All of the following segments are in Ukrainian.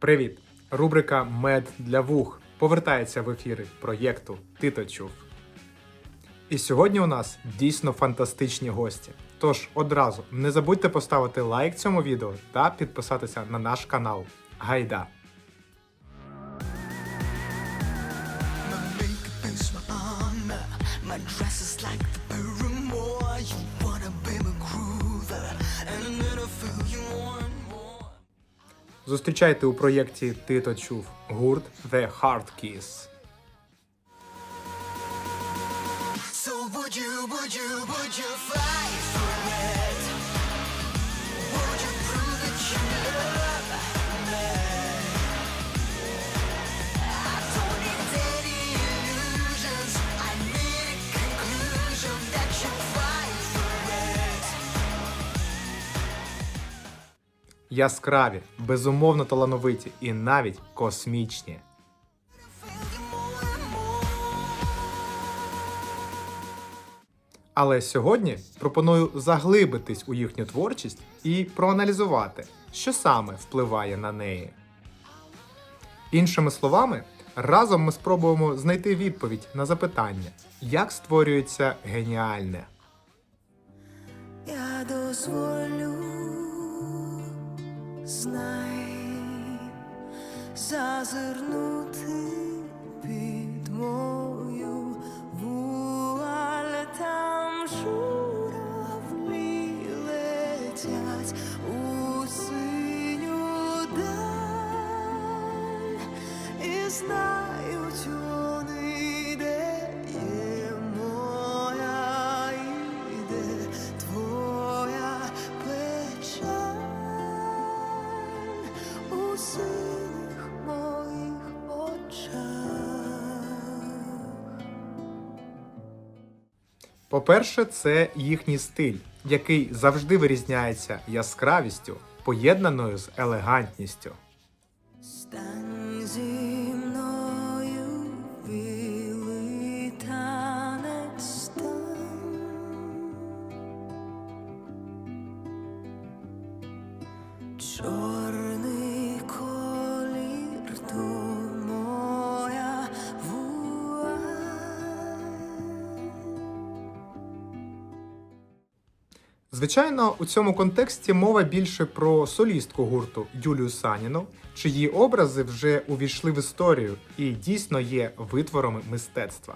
Привіт! Рубрика Мед для вух повертається в ефіри проєкту Ти то чув. І сьогодні у нас дійсно фантастичні гості. Тож одразу не забудьте поставити лайк цьому відео та підписатися на наш канал. Гайда! My dress is like Зустрічайте у проєкті Ти то чув гурт The Hard Kiss. So would you, would you, would you fight Яскраві, безумовно талановиті і навіть космічні. Але сьогодні пропоную заглибитись у їхню творчість і проаналізувати, що саме впливає на неї. Іншими словами, разом ми спробуємо знайти відповідь на запитання, як створюється геніальне. Я дозволю знай зазирнути під По-перше, це їхній стиль, який завжди вирізняється яскравістю, поєднаною з елегантністю. Звичайно, у цьому контексті мова більше про солістку гурту Юлію Саніну, чиї образи вже увійшли в історію і дійсно є витворами мистецтва.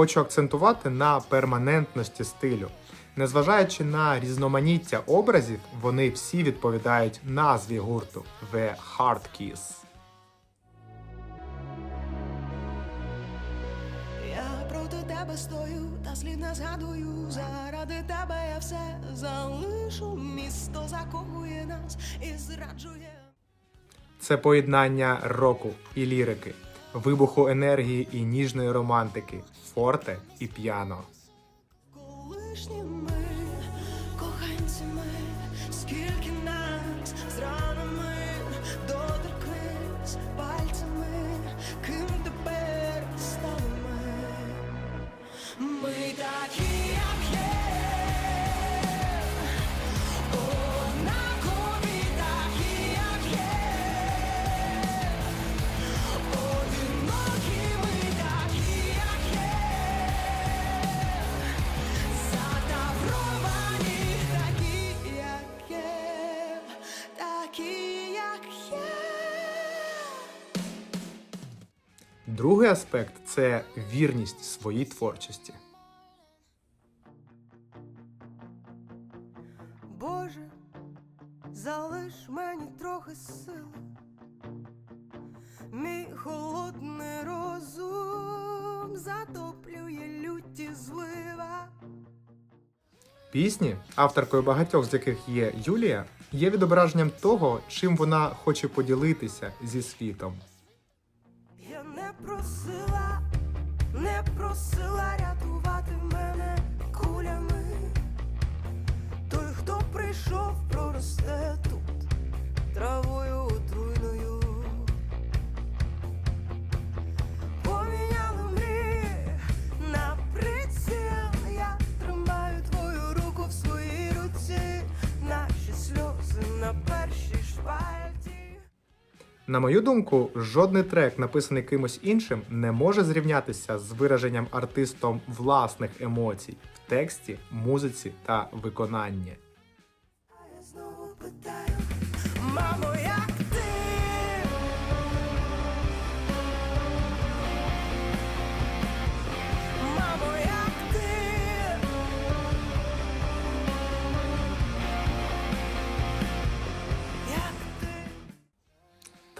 Хочу акцентувати на перманентності стилю. Незважаючи на різноманіття образів, вони всі відповідають назві гурту The Hard Kiss. Я проти тебе стою, та слів не згадую. Заради тебе я все залишу. Місто закохує нас і зраджує. Це поєднання року і лірики, вибуху енергії і ніжної романтики, форте і піано. Другий аспект це вірність своїй творчості. Боже, залиш мені трохи сили. Мій холодний розум затоплює люті злива. Пісні, авторкою багатьох з яких є Юлія, є відображенням того, чим вона хоче поділитися зі світом. На мою думку, жодний трек, написаний кимось іншим, не може зрівнятися з вираженням артистом власних емоцій в тексті, музиці та виконанні. Мамо,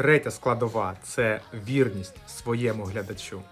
Третя складова це вірність своєму глядачу.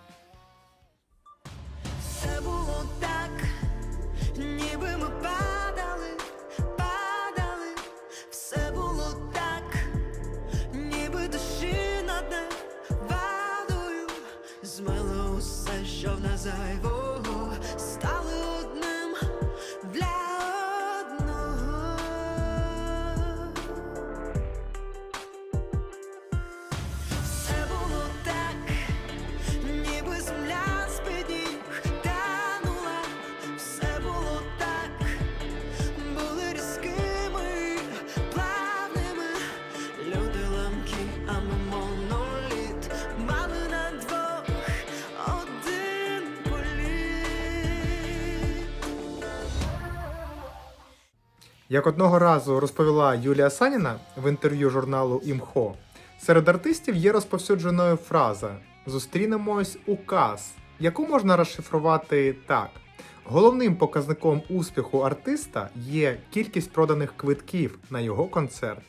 Як одного разу розповіла Юлія Саніна в інтерв'ю журналу Імхо, серед артистів є розповсюдженою фраза Зустрінемось у каз, яку можна розшифрувати так. Головним показником успіху артиста є кількість проданих квитків на його концерт.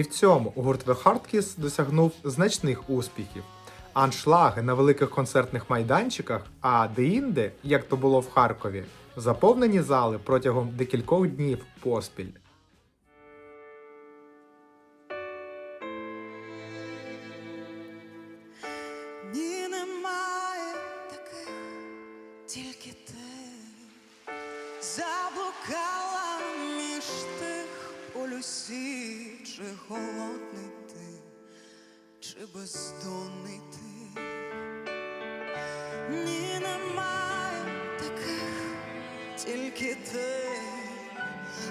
І в цьому гурт The Hardkiss досягнув значних успіхів. Аншлаги на великих концертних майданчиках, а деінде, як то було в Харкові, заповнені зали протягом декількох днів поспіль. Немає таких, тільки ти заблукала між тих полюсів, чи голодний ти, чи бездонний ти. Ні, немає таких, тільки ти.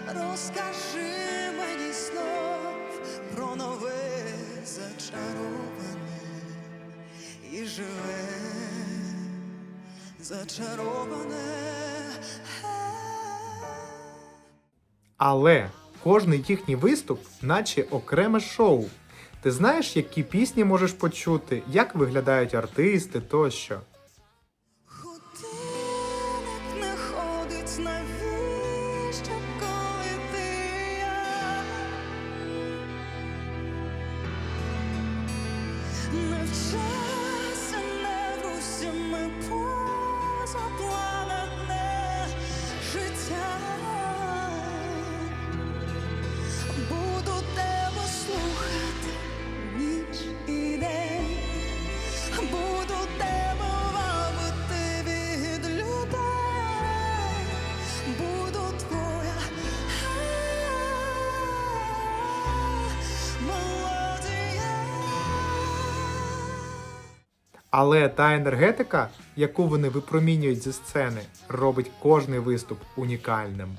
Розкажи мені знов про нове зачароване і живе зачароване. Але кожний їхній виступ, наче окреме шоу. Ти знаєш, які пісні можеш почути, як виглядають артисти тощо. Годинник Буду тебе слухати ніч і день. Буду тебе вабити від людей, буду твоя. Але та енергетика, яку вони випромінюють зі сцени, робить кожний виступ унікальним.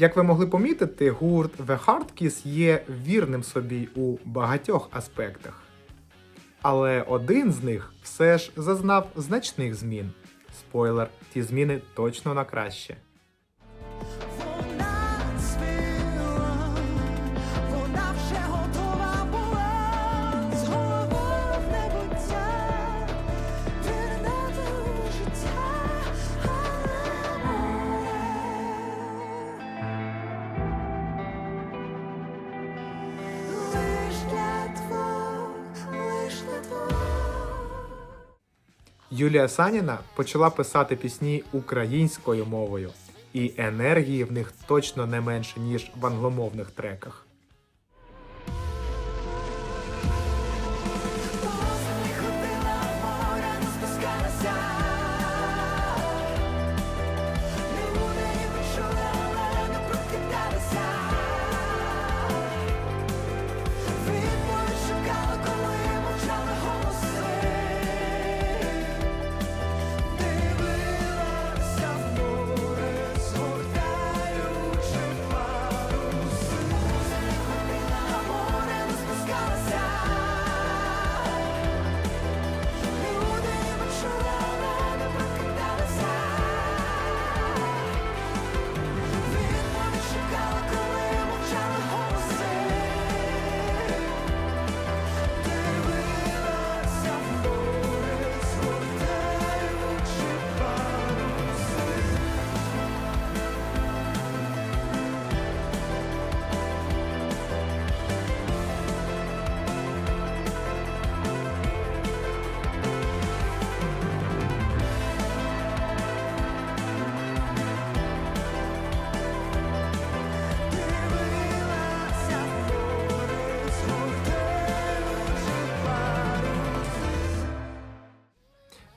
Як ви могли помітити, гурт The Hard Kiss є вірним собі у багатьох аспектах. Але один з них все ж зазнав значних змін. Спойлер, ті зміни точно на краще. Юлія Саніна почала писати пісні українською мовою, і енергії в них точно не менше, ніж в англомовних треках.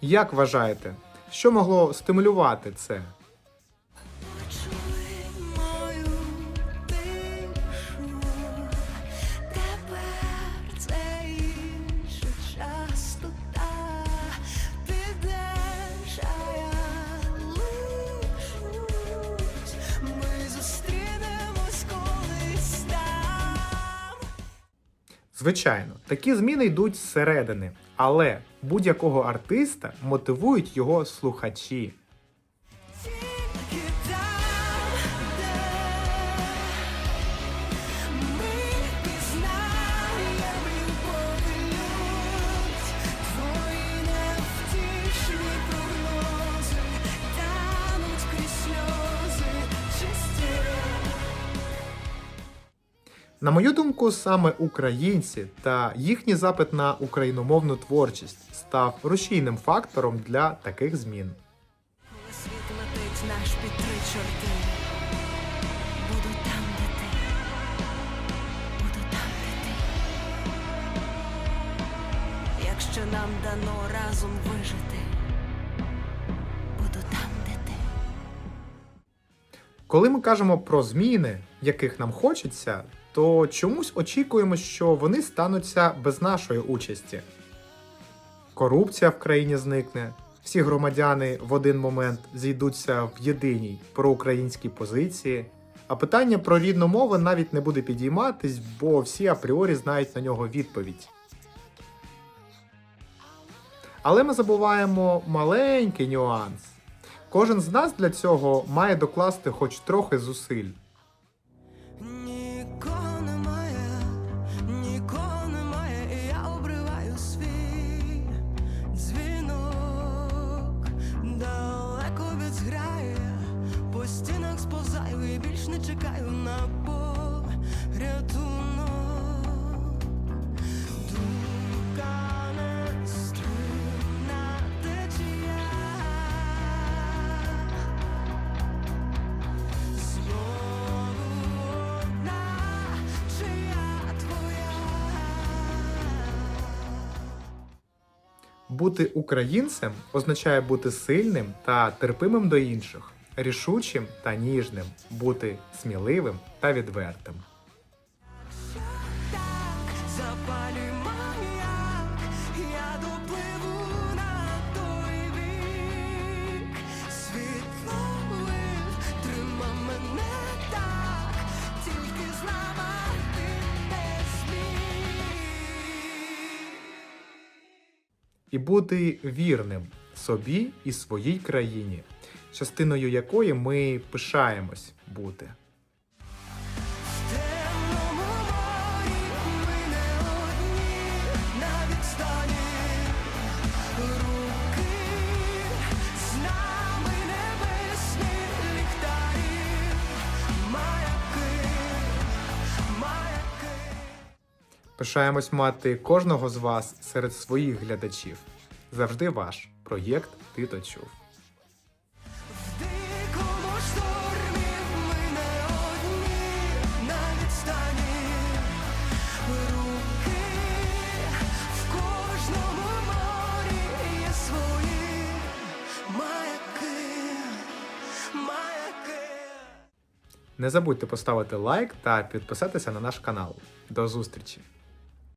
Як вважаєте, що могло стимулювати це? Звичайно, такі зміни йдуть зсередини, але будь-якого артиста мотивують його слухачі. На мою думку, саме українці та їхній запит на україномовну творчість став рушійним фактором для таких змін. Коли світ летить наш під три чорти, буду там, де ти, буду там, де ти. Якщо нам дано разом вижити, буду там, де ти. Коли ми кажемо про зміни, яких нам хочеться, то чомусь очікуємо, що вони стануться без нашої участі. Корупція в країні зникне, всі громадяни в один момент зійдуться в єдиній проукраїнській позиції, а питання про рідну мову навіть не буде підійматись, бо всі апріорі знають на нього відповідь. Але ми забуваємо маленький нюанс. Кожен з нас для цього має докласти хоч трохи зусиль. Бути українцем означає бути сильним та терпимим до інших, рішучим та ніжним, бути сміливим та відвертим. І бути вірним собі і своїй країні, частиною якої ми пишаємось бути. Пишаємось мати кожного з вас серед своїх глядачів. Завжди ваш проєкт Ти то чув. Не забудьте поставити лайк та підписатися на наш канал. До зустрічі!